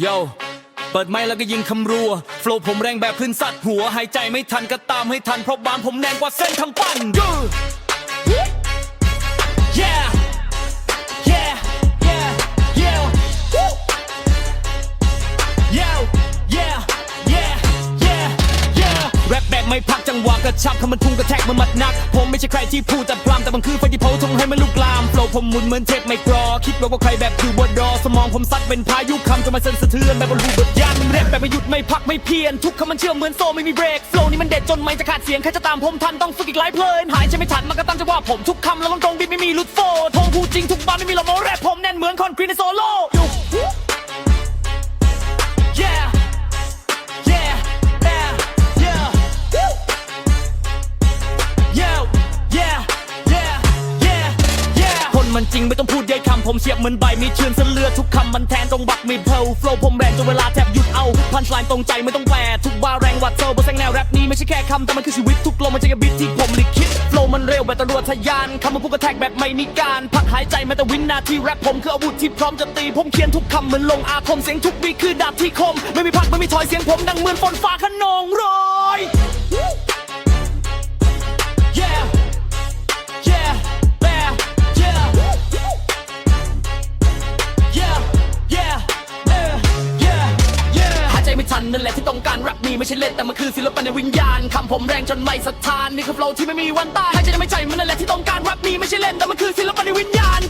โยเปิดไม้แล้วก็ยิงคำรัว โฟล์ผมแรงแบบพื้นสัตว์หัว หายใจไม่ทันก็ตามให้ทัน เพราะบานผมแรงกว่าเส้นทางปั้น ไม่พักจังหวะกระชับคำมันทุ่งกระแทกเหมันมัดหนัก ผมไม่ใช่ใครที่พูดแต่พรำแต่มันคือไฟที่เผาทงให้มันลุกลามโฟล์ผมหมุนเหมือนเทปไม่กรอ คิดว่าว่าใครแบบคือบัวดอสมองผมซัดเป็นพายุคำจะมาเส้นสะเทือนแบบบนรูบทยานมันแรปแบบไม่หยุดไม่พักไม่เพียน ทุกคำมันเชื่อมเหมือนโซ่ไม่มีเบรกโฟล์นี้มันเด็ดจนไม่จะขาดเสียงใครจะตามผมทันต้องฝึกอีกหลายเพลินหายใจไม่ทันมันก็ตามจะว่าผมทุกคำแล้วมันตรงบินไม่มีลุดโฟล์ทงพูดจริงทุกบ้านไม่มีหรอกโมแรปผมแน่นเหมือนคอนกรีตในโซโล่ ริงไม่ต้องพูดเยอะคำผมเฉียบเหมือนใบมีเชือนเส้นเลือดทุกคำมันแทนตรงบักมีเพลโฟล์ผมแรงจนเวลาแทบหยุดเอาพันสไลน์ตรงใจไม่ต้องแปลทุกบาแรงวัดเซลบนแสงแนวแรปนี้ไม่ใช่แค่คำแต่มันคือชีวิตทุกลมมันจะกระบิดที่ผมลิขิตโฟล์มันเร็วแบบตำรวจทะยานคำมันพุ่งกระแทกแบบไม่มีการพักหายใจแม้แต่วินาทีแรปผมคืออาวุธที่พร้อมจะตีผมเขียนทุกคำเหมือนลงอาคมเสียงทุกบีคือดาบที่คม ไม่มีพักไม่มีถอยเสียงผมดังเหมือนฝนฟ้าขนองโรย นั่นแหละที่ต้องการแรปมีไม่ใช่เล่นแต่มันคือศิลปะในวิญญาณคำผมแรงจนไม่สะท้านนี่คือโฟลที่ไม่มีวันตายใจจะไม่ใจมันนั่นแหละที่ต้องการแรปมีไม่ใช่เล่นแต่มันคือศิลปะในวิญญาณ